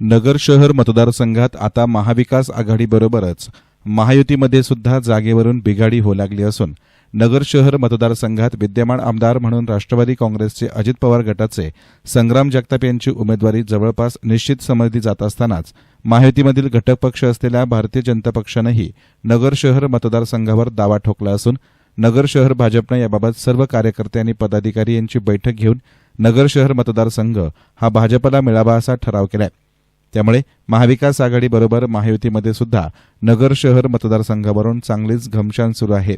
नगर शहर मतदारसंघात आता महाविकास आघाडीबरोबरच महायुतीमध्ये सुद्धा जागेवरून बिघाडी होऊ लागली असून नगर शहर मतदारसंघात विद्यमान आमदार म्हणून राष्ट्रवादी काँग्रेसचे अजित पवार गटाचे संग्राम जगताप यांची उमेदवारी जवळपास निश्चित समजली जात असतानाच महायुतीमधील घटक पक्ष असलेल्या भारतीय जनता पक्षानंही नगर शहर मतदारसंघावर दावा ठोकला असून नगर शहर भाजपनं याबाबत सर्व कार्यकर्ते आणि पदाधिकारी यांची बैठक घेऊन नगर शहर मतदारसंघ हा भाजपला मिळावा असा ठराव केलाय. त्यामुळे महाविकास आघाडीबरोबर महायुतीमध्ये सुद्धा नगर शहर मतदारसंघावरून चांगलीच घमशान सुरू आहे.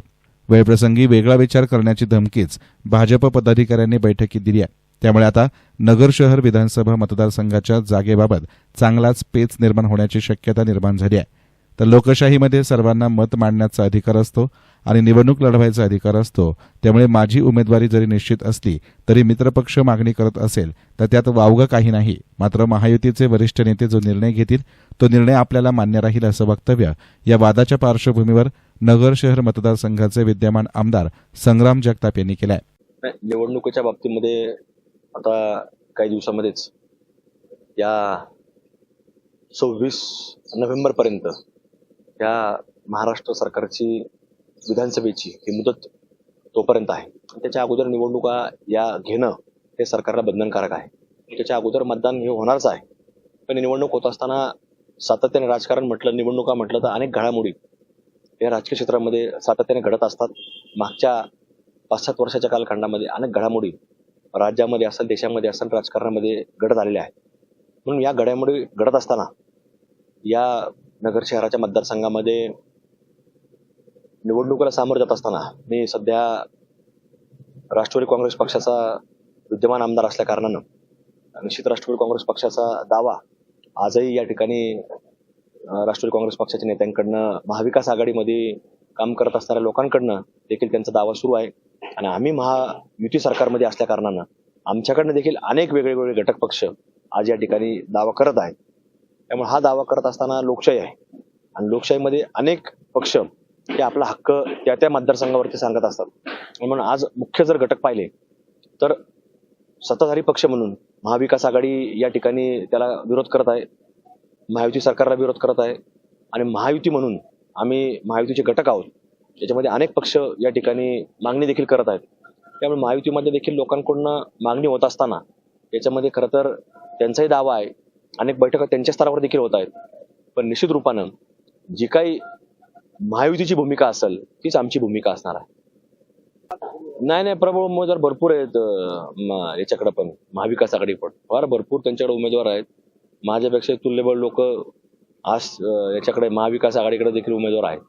वेळप्रसंगी वेगळा विचार करण्याची धमकीच भाजप पदाधिकाऱ्यांनी बैठकीत दिली आहे. त्यामुळे आता नगर शहर विधानसभा मतदारसंघाच्या जागेबाबत चांगलाच पेच निर्माण होण्याची शक्यता निर्माण झाली आहे. तर लोकशाहीमध्ये सर्वांना मत मांडण्याचा अधिकार असतो आणि निवडणूक लढवायचा अधिकार असतो. त्यामुळे माझी उमेदवारी जरी निश्चित असली तरी मित्रपक्ष मागणी करत असेल तर त्यात वावगं काही नाही. मात्र महायुतीचे वरिष्ठ नेते जो निर्णय घेतील तो निर्णय आपल्याला मान्य राहील असं वक्तव्य या वादाच्या पार्श्वभूमीवर नगर शहर मतदारसंघाचे विद्यमान आमदार संग्राम जगताप यांनी केलं आहे निवडणुकीच्या बाबतीमध्ये आता काही दिवसामध्येच या सव्वीस नोव्हेंबर पर्यंत या महाराष्ट्र सरकारची विधानसभेची ही मुदत तोपर्यंत आहे. त्याच्या अगोदर निवडणुका या घेणं हे सरकारला बंधनकारक आहे. त्याच्या अगोदर मतदान हे होणारच आहे. पण निवडणूक होत असताना सातत्याने राजकारण म्हटलं निवडणुका म्हटलं तर अनेक घडामोडी या राजकीय क्षेत्रामध्ये सातत्याने घडत असतात. मागच्या पाच सात वर्षाच्या कालखंडामध्ये अनेक घडामोडी राज्यामध्ये असेल देशामध्ये असेल राजकारणामध्ये घडत आलेल्या आहेत. म्हणून या घडामोडी घडत असताना या नगर शहराच्या मतदारसंघामध्ये निवडणुकीला सामोरं जात असताना मी सध्या राष्ट्रवादी काँग्रेस पक्षाचा विद्यमान आमदार असल्या कारणानं निश्चित राष्ट्रवादी काँग्रेस पक्षाचा दावा आजही या ठिकाणी राष्ट्रवादी काँग्रेस पक्षाच्या नेत्यांकडनं महाविकास आघाडीमध्ये काम करत असणाऱ्या लोकांकडनं देखील त्यांचा दावा सुरू आहे. आणि आम्ही महायुती सरकारमध्ये असल्या कारणानं आमच्याकडनं देखील अनेक वेगळे वेगळे घटक पक्ष आज या ठिकाणी दावा करत आहेत. त्यामुळे हा दावा करत असताना लोकशाही आहे. आणि लोकशाहीमध्ये अनेक पक्ष हे आपला हक्क त्या त्या मतदारसंघावरती सांगत असतात. म्हणून आज मुख्य जर घटक पाहिले तर सत्ताधारी पक्ष म्हणून महाविकास आघाडी या ठिकाणी त्याला विरोध करत आहे. महायुती सरकारला विरोध करत आहे. आणि महायुती म्हणून आम्ही महायुतीचे घटक आहोत. याच्यामध्ये अनेक पक्ष या ठिकाणी मागणी देखील करत आहेत. त्यामुळे महायुतीमध्ये देखील लोकांकडून मागणी होत असताना याच्यामध्ये खरं तर त्यांचाही दावा आहे. अनेक बैठका त्यांच्या स्तरावर देखील होत आहेत. पण निश्चित रूपानं जी काही महायुतीची भूमिका असेल तीच आमची भूमिका असणार आहे. नाही नाही प्रबळ उमेदवार भरपूर आहेत याच्याकडे पण महाविकास पण. फार भरपूर त्यांच्याकडे उमेदवार आहेत. माझ्यापेक्षा तुल्यबळ लोक आज याच्याकडे महाविकास आघाडीकडे देखील उमेदवार आहेत.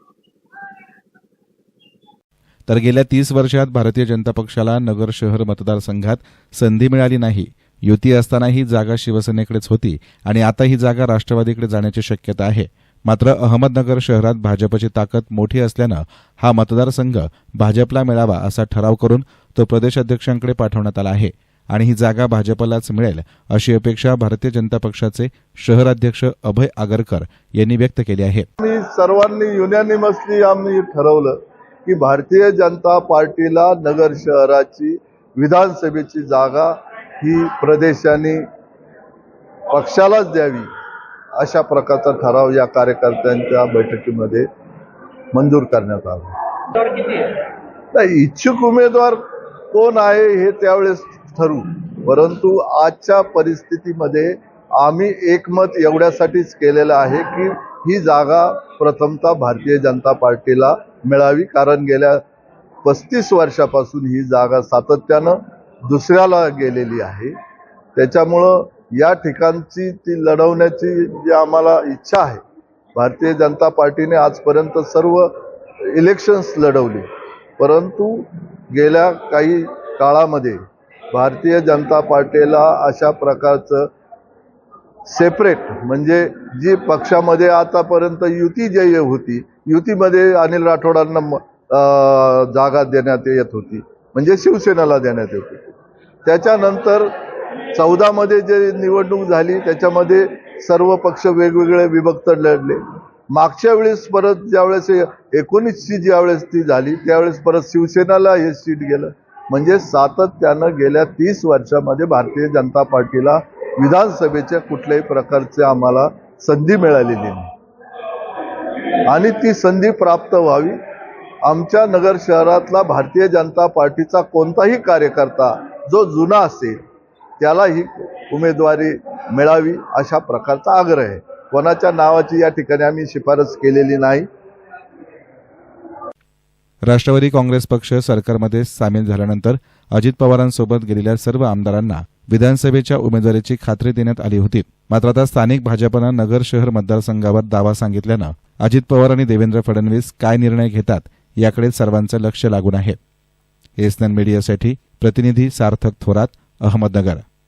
तर गेल्या तीस वर्षात भारतीय जनता पक्षाला नगर शहर मतदारसंघात संधी मिळाली नाही. युती असताना ही जागा शिवसेनेकडेच होती आणि आता ही जागा राष्ट्रवादीकडे जाण्याची शक्यता आहे. मात्र अहमदनगर शहरात भाजपची ताकद मोठी असल्यानं हा मतदारसंघ भाजपला मिळावा असा ठराव करून तो प्रदेशाध्यक्षांकडे पाठवण्यात आला आहे आणि ही जागा भाजपलाच मिळेल अशी अपेक्षा भारतीय जनता पक्षाचे शहराध्यक्ष अभय आगरकर यांनी व्यक्त केली आहे. सर्वांनी युनॅनिमसली आम्ही ठरवलं की भारतीय जनता पार्टीला नगर शहराची विधानसभेची जागा ही प्रदेशाने पक्षालाच द्यावी अशा प्रकारचा ठराव या कार्यकर्त्यांच्या बैठकीमध्ये मंजूर करण्यात आला. नाही इच्छुक उमेदवार कोण आहे हे त्यावेळेस ठरू. परंतु आजच्या परिस्थितीमध्ये आम्ही एकमत एवढ्यासाठीच केलेलं आहे की ही जागा प्रथमतः भारतीय जनता पार्टीला मिळावी कारण गेल्या पस्तीस वर्षापासून ही जागा सातत्यानं दुसऱ्याला गेलेली आहे. त्याच्यामुळं या ठिकाणची ती लढवण्याची जी आम्हाला इच्छा आहे भारतीय जनता पार्टीने आजपर्यंत सर्व इलेक्शन्स लढवली. परंतु गेल्या काही काळामध्ये भारतीय जनता पार्टीला अशा प्रकारचं सेपरेट म्हणजे जी पक्षामध्ये आतापर्यंत युती जे होती युतीमध्ये अनिल राठोडांना जागा देण्यात येत होती. म्हणजे शिवसेनेला देण्यात येत होती. त्याच्यानंतर चौदामध्ये जे निवडणूक झाली त्याच्यामध्ये सर्व पक्ष वेगवेगळे विभक्त लढले. मागच्या वेळेस परत ज्यावेळेस एकोणीसची ज्यावेळेस ती झाली त्यावेळेस परत शिवसेनाला हे सीट गेलं. म्हणजे सातत्यानं गेल्या तीस वर्षामध्ये भारतीय जनता पार्टीला विधानसभेच्या कुठल्याही प्रकारचे आम्हाला संधी मिळालेली नाही. आणि ती संधी प्राप्त व्हावी आमच्या नगर शहरातला भारतीय जनता पार्टीचा कोणताही कार्यकर्ता जो जुना असेल त्याला ही उमेदवारी मिळावी अशा प्रकारचा आग्रह आहे. कोणाच्या नावाची या ठिकाणी आम्ही शिफारस केलेली नाही. राष्ट्रवादी काँग्रेस पक्ष सरकारमध्ये सामील झाल्यानंतर अजित पवारांसोबत गेलेल्या सर्व आमदारांना विधानसभेच्या उमेदवारीची खात्री देण्यात आली होती. मात्र आता स्थानिक भाजपनं नगर शहर मतदारसंघावर दावा सांगितल्यानं अजित पवार आणि देवेंद्र फडणवीस काय निर्णय घेतात याकडे सर्वांचं लक्ष लागून आहे. एसनन मीडियासाठी प्रतिनिधी सार्थक थोरात अहमदनगर.